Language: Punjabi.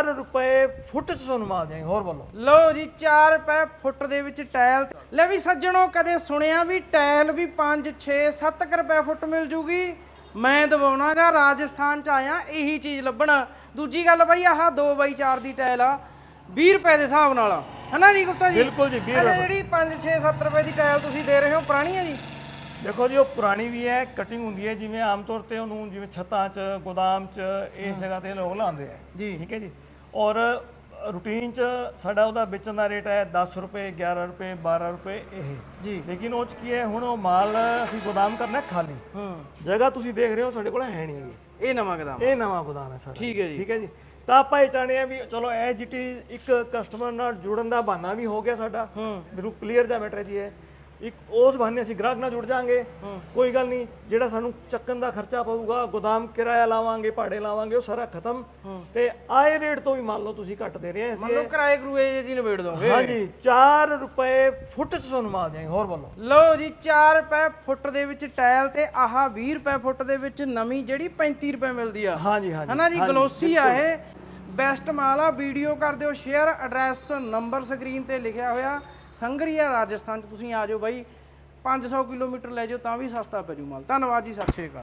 4 ਰੁਪਏ ਫੁੱਟ ਚ ਤੁਹਾਨੂੰ ਮਾਲ ਦੇਂਗੇ ਹੋਰ ਬੋਲੋ। ਲਓ ਜੀ 4 ਰੁਪਏ ਫੁੱਟ ਦੇ ਵਿੱਚ ਟਾਇਲ। ਲੈ ਵੀ ਸੱਜਣੋ ਕਦੇ ਸੁਣਿਆ ਵੀ ਟਾਇਲ ਵੀ 5 6 7 ਰੁਪਏ ਫੁੱਟ ਮਿਲ ਜੂਗੀ? ਮੈਂ ਦਵਾਉਣਾਗਾ ਰਾਜਸਥਾਨ ਚ ਆਇਆ ਇਹੀ ਚੀਜ਼ ਲੱਭਣਾ। ਦੂਜੀ ਗੱਲ ਬਈ ਆਹ 2x4 ਦੀ ਟਾਇਲ ਆ 20 ਰੁਪਏ ਦੇ ਹਿਸਾਬ ਨਾਲ ਹਨਾ ਜੀ ਗੁਪਤਾ ਜੀ? ਬਿਲਕੁਲ ਜੀ 20 ਅੱਛਾ ਜਿਹੜੀ 5 6 7 ਰੁਪਏ ਦੀ ਟਾਇਲ ਤੁਸੀਂ ਦੇ ਰਹੇ ਹੋ ਪੁਰਾਣੀ ਹੈ ਜੀ? ਦੇਖੋ ਜੀ ਉਹ ਪੁਰਾਣੀ ਵੀ ਹੈ ਕਟਿੰਗ ਹੁੰਦੀ ਹੈ ਜਿਵੇਂ ਆਮ ਤੌਰ ਤੇ ਉਹਨੂੰ ਜਿਵੇਂ ਛੱਤਾਂ 'ਚ ਗੋਦਾਮ 'ਚ ਇਸ ਜਗ੍ਹਾ ਤੇ ਲੋਕ ਲਾਉਂਦੇ ਆ। ਜੀ। ਠੀਕ ਹੈ ਜੀ? ਔਰ ਰੂਟੀਨ 'ਚ ਸਾਡਾ ਉਹਦਾ ਵੇਚਣ ਦਾ ਰੇਟ ਹੈ 10 ਰੁਪਏ 11 ਰੁਪਏ 12 ਰੁਪਏ ਇਹ। ਜੀ। ਲੇਕਿਨ ਉਹ 'ਚ ਕੀ ਹੈ ਹੁਣ ਉਹ ਮਾਲ ਅਸੀਂ ਗੋਦਾਮ ਕਰਨਾ ਖਾਲੀ। ਹੂੰ। ਜਗ੍ਹਾ ਤੁਸੀਂ ਦੇਖ ਰਹੇ ਹੋ ਸਾਡੇ ਕੋਲ ਹੈ ਨਹੀਂ ਇਹ ਨਵਾਂ ਕਦਮ ਇਹ ਨਵਾਂ ਗੋਦਾਮ ਹੈ ਸਾਡਾ। ਠੀਕ ਹੈ ਜੀ। ਠੀਕ ਹੈ ਜੀ? ਤਾਂ ਆਪਾਂ ਇਹ ਚਾਹੁੰਦੇ ਆ ਵੀ ਚਲੋ ਇਹ ਜਿੱਟੀ ਇੱਕ ਕਸਟਮਰ ਨਾਲ ਜੁੜਨ ਦਾ ਬਹਾਨਾ ਵੀ ਹੋ ਗਿਆ ਸਾਡਾ। ਹੂੰ। ਬਿਲਕੁਲ ਕਲੀਅਰ ਜਿਹਾ ਮੈਟਰ ਜੀ ਹੈ ਇੱਕ ਉਸ ਬਹਾਨੇ ਅਸੀਂ ਗ੍ਰਾਹਕ ਨਾਲ ਜੁੜ ਜਾਾਂਗੇ। ਕੋਈ ਗੱਲ ਨਹੀਂ ਜਿਹੜਾ ਸਾਨੂੰ ਚੱਕਣ ਦਾ ਖਰਚਾ ਪਊਗਾ ਗੋਦਾਮ ਕਿਰਾਇਆ ਲਾਵਾਂਗੇ ਭਾੜੇ ਲਾਵਾਂਗੇ ਉਹ ਸਾਰਾ ਖਤਮ। ਤੇ ਆਏ ਰੇਟ ਤੋਂ ਵੀ ਮੰਨ ਲਓ ਤੁਸੀਂ ਘੱਟ ਦੇ ਰਹੇ ਮੰਨ ਲਓ ਕਿਰਾਏ ਕਰੂਏ ਜੀ ਨਿਬੇੜ ਦੋਗੇ। ਹਾਂਜੀ 4 ਰੁਪਏ ਫੁੱਟ ਚ ਤੁਹਾਨੂੰ ਮਾਲ ਦੇਂਗੇ ਹੋਰ ਬੋਲੋ। ਲਓ ਜੀ 4 ਰੁਪਏ ਫੁੱਟ ਦੇ ਵਿੱਚ ਟਾਇਲ ਤੇ ਆਹ 20 ਰੁਪਏ ਫੁੱਟ ਦੇ ਵਿੱਚ ਨਵੀਂ ਜਿਹੜੀ 35 ਰੁਪਏ ਮਿਲਦੀ ਆ। ਹਾਂਜੀ ਹਾਂਜੀ ਹਨਾ ਜੀ ਗਲੋਸੀ ਆ ਇਹ। ਬੈਸਟ ਮਾਲ ਆ ਵੀਡੀਓ ਕਰ ਦਿਓ ਸ਼ੇਅਰ ਐਡਰੈਸ ਨੰਬਰ ਸਕਰੀਨ ਤੇ ਲਿਖਿਆ ਹੋਇਆ। ਸੰਗਰੀਆ ਰਾਜਸਥਾਨ ਚ ਤੁਸੀਂ ਆ ਜਾਓ ਬਾਈ। 500 ਕਿਲੋਮੀਟਰ ਲੈ ਜਾਓ ਤਾਂ ਵੀ ਸਸਤਾ ਪੈ ਜੂ ਮਾਲ। ਧੰਨਵਾਦ ਜੀ, ਸਤਿ ਸ਼੍ਰੀ ਅਕਾਲ।